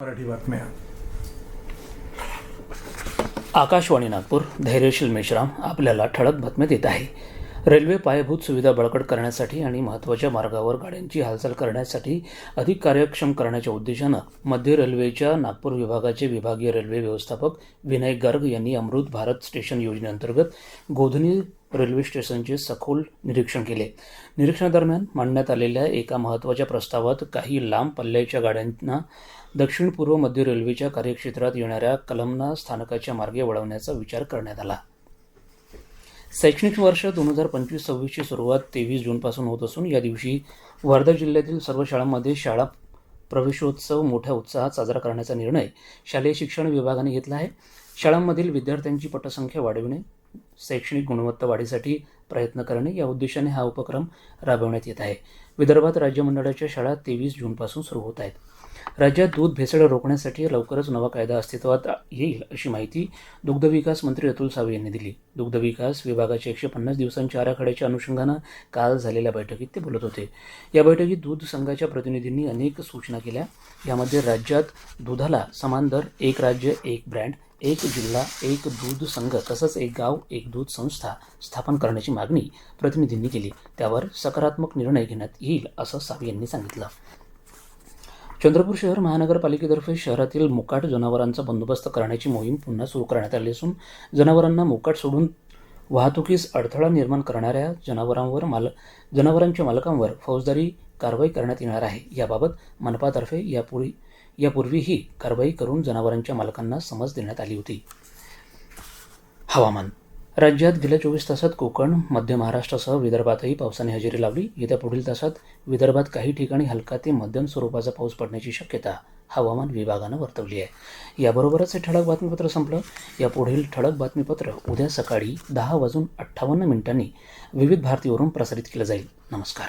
मराठी बातम्या. आकाशवाणी नागपूर धैर्यशील मेश्राम आपल्याला ठळक बातम्या देत आहे. रेल्वे पायाभूत सुविधा बळकट करण्यासाठी आणि महत्त्वाच्या मार्गावर गाड्यांची हालचाल करण्यासाठी अधिक कार्यक्षम करण्याच्या उद्देशानं मध्य रेल्वेच्या नागपूर विभागाचे विभागीय रेल्वे व्यवस्थापक विनय गर्ग यांनी अमृत भारत स्टेशन योजनेअंतर्गत गोधनी रेल्वे स्टेशनचे सखोल निरीक्षण केले. निरीक्षणादरम्यान मांडण्यात आलेल्या एका महत्त्वाच्या प्रस्तावात काही लांब पल्ल्याच्या गाड्यांना दक्षिण पूर्व मध्य रेल्वेच्या कार्यक्षेत्रात येणाऱ्या कलमना स्थानकाच्या मार्गे वळवण्याचा विचार करण्यात आला. शैक्षणिक वर्ष दोन हजार पंचवीस सव्वीसची सुरुवात तेवीस जूनपासून होत असून या दिवशी वर्धा जिल्ह्यातील सर्व शाळांमध्ये शाळा प्रवेशोत्सव मोठ्या उत्साहात साजरा करण्याचा निर्णय शालेय शिक्षण विभागाने घेतला आहे. शाळांमधील विद्यार्थ्यांची पटसंख्या वाढविणे शैक्षणिक गुणवत्ता वाढीसाठी प्रयत्न करणे या उद्देशाने हा उपक्रम राबवण्यात येत आहे. विदर्भात राज्य मंडळाच्या शाळा तेवीस जूनपासून सुरू होत आहेत. राज्यात दूध भेसळ रोखण्यासाठी लवकरच नवा कायदा अस्तित्वात येईल अशी माहिती दुग्धविकास मंत्री अतुल सावे यांनी दिली. दुग्धविकास विभागाच्या एकशे पन्नास दिवसांच्या आराखड्याच्या अनुषंगानं काल झालेल्या बैठकीत ते बोलत होते. या बैठकीत दूध संघाच्या प्रतिनिधींनी अनेक सूचना केल्या. यामध्ये राज्यात दुधाला समान दर एक राज्य एक ब्रँड एक जिल्हा एक दूध संघ तसंच एक गाव एक दूध संस्था स्थापन करण्याची मागणी प्रतिनिधींनी केली. त्यावर सकारात्मक निर्णय घेण्यात येईल असं सावे यांनी सांगितलं. चंद्रपूर शहर महानगरपालिकेतर्फे शहरातील मुकाट जनावरांचा बंदोबस्त करण्याची मोहीम पुन्हा सुरू करण्यात आली असून जनावरांना मुकाट सोडून वाहतुकीस अडथळा निर्माण करणाऱ्या जनावरांवर माल जनावरांच्या मालकांवर फौजदारी कारवाई करण्यात येणार आहे. याबाबत मनपातर्फे यापूर्वी यापूर्वीही कारवाई करून जनावरांच्या मालकांना समज देण्यात आली होती. हवामान. राज्यात गेल्या चोवीस तासात कोकण मध्य महाराष्ट्रासह विदर्भातही पावसाने हजेरी लावली. येत्या पुढील तासात विदर्भात काही ठिकाणी हलका ते मध्यम स्वरूपाचा पाऊस पडण्याची शक्यता हवामान विभागानं वर्तवली आहे. याबरोबरच हे ठळक बातमीपत्र संपलं. या पुढील ठळक बातमीपत्र उद्या सकाळी दहा वाजून अठ्ठावन्न मिनिटांनी विविध भारतीवरून प्रसारित केलं जाईल. नमस्कार.